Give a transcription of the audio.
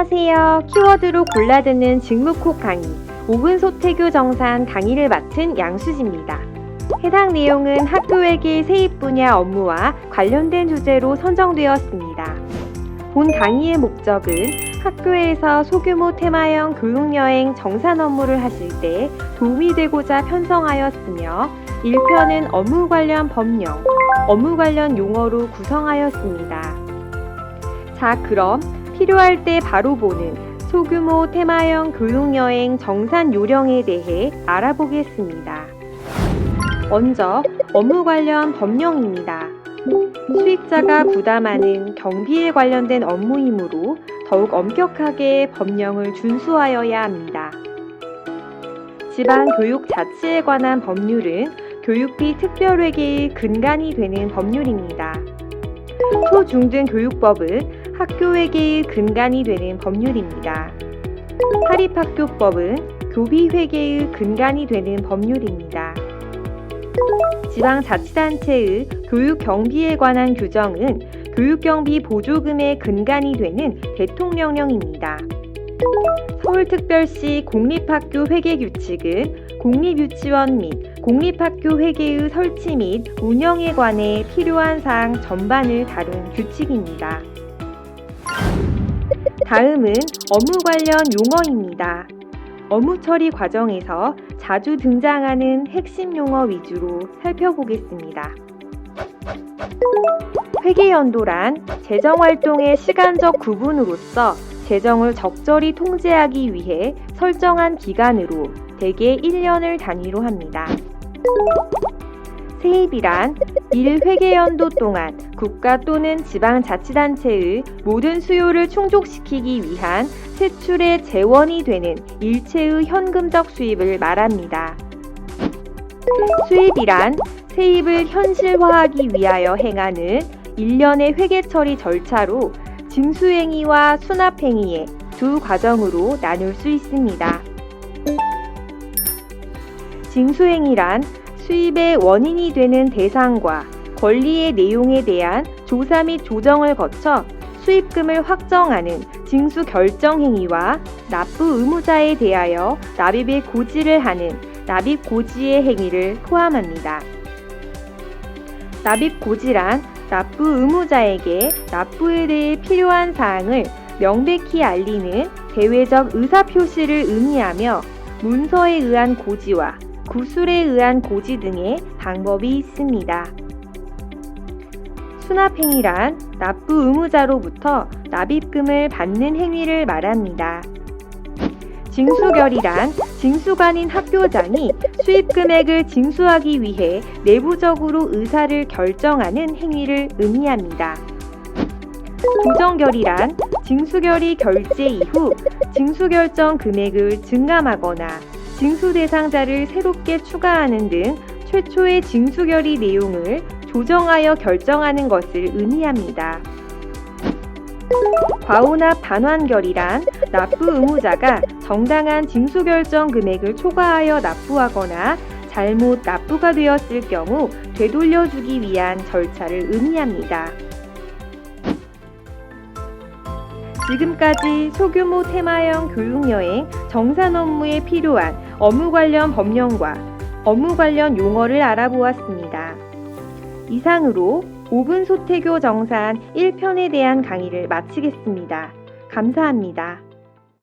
이어서 키워드로 골라듣는 직무콕 강의 5분 소태교 정산 강의를 맡은 양수지입니다. 해당 내용은 학교회계 세입 분야 업무와 관련된 주제로 선정되었습니다. 본 강의의 목적은 학교에서 소규모 테마형 교육여행 정산 업무를 하실 때 도움이 되고자 편성하였으며 1편은 업무 관련 법령, 업무 관련 용어로 구성하였습니다. 자, 그럼 필요할 때 바로 보는 소규모 테마형 교육여행 정산 요령에 대해 알아보겠습니다. 먼저 업무 관련 법령입니다. 수익자가 부담하는 경비에 관련된 업무이므로 더욱 엄격하게 법령을 준수하여야 합니다. 지방 교육 자치에 관한 법률은 교육비 특별회계의 근간이 되는 법률입니다. 초중등 교육법은 학교 회계의 근간이 되는 법률입니다. 사립학교법은 교비 회계의 근간이 되는 법률입니다. 지방자치단체의 교육경비에 관한 규정은 교육경비 보조금의 근간이 되는 대통령령입니다. 서울특별시 공립학교 회계규칙은 공립유치원 및 공립학교 회계의 설치 및 운영에 관해 필요한 사항 전반을 다룬 규칙입니다. 다음은 업무 관련 용어입니다. 업무 처리 과정에서 자주 등장하는 핵심 용어 위주로 살펴보겠습니다. 회계연도란 재정활동의 시간적 구분으로서 재정을 적절히 통제하기 위해 설정한 기간으로 대개 1년을 단위로 합니다. 세입이란 1회계연도 동안 국가 또는 지방자치단체의 모든 수요를 충족시키기 위한 세출의 재원이 되는 일체의 현금적 수입을 말합니다. 수입이란 세입을 현실화하기 위하여 행하는 일련의 회계 처리 절차로 징수행위와 수납행위의 두 과정으로 나눌 수 있습니다. 징수행위란 수입의 원인이 되는 대상과 권리의 내용에 대한 조사 및 조정을 거쳐 수입금을 확정하는 징수 결정 행위와 납부 의무자에 대하여 납입의 고지를 하는 납입 고지의 행위를 포함합니다. 납입 고지란 납부 의무자에게 납부에 대해 필요한 사항을 명백히 알리는 대외적 의사 표시를 의미하며 문서에 의한 고지와 구술에 의한 고지 등의 방법이 있습니다. 수납행위란 납부 의무자로부터 납입금을 받는 행위를 말합니다. 징수결이란 징수관인 학교장이 수입 금액을 징수하기 위해 내부적으로 의사를 결정하는 행위를 의미합니다. 조정결이란 징수결이 결제 이후 징수결정 금액을 증감하거나 징수 대상자를 새롭게 추가하는 등 최초의 징수 결의 내용을 조정하여 결정하는 것을 의미합니다. 과오납 반환결이란 납부 의무자가 정당한 징수 결정 금액을 초과하여 납부하거나 잘못 납부가 되었을 경우 되돌려주기 위한 절차를 의미합니다. 지금까지 소규모 테마형 교육여행 정산 업무에 필요한 업무 관련 법령과 업무 관련 용어를 알아보았습니다. 이상으로 5분 소태교 정산 1편에 대한 강의를 마치겠습니다. 감사합니다.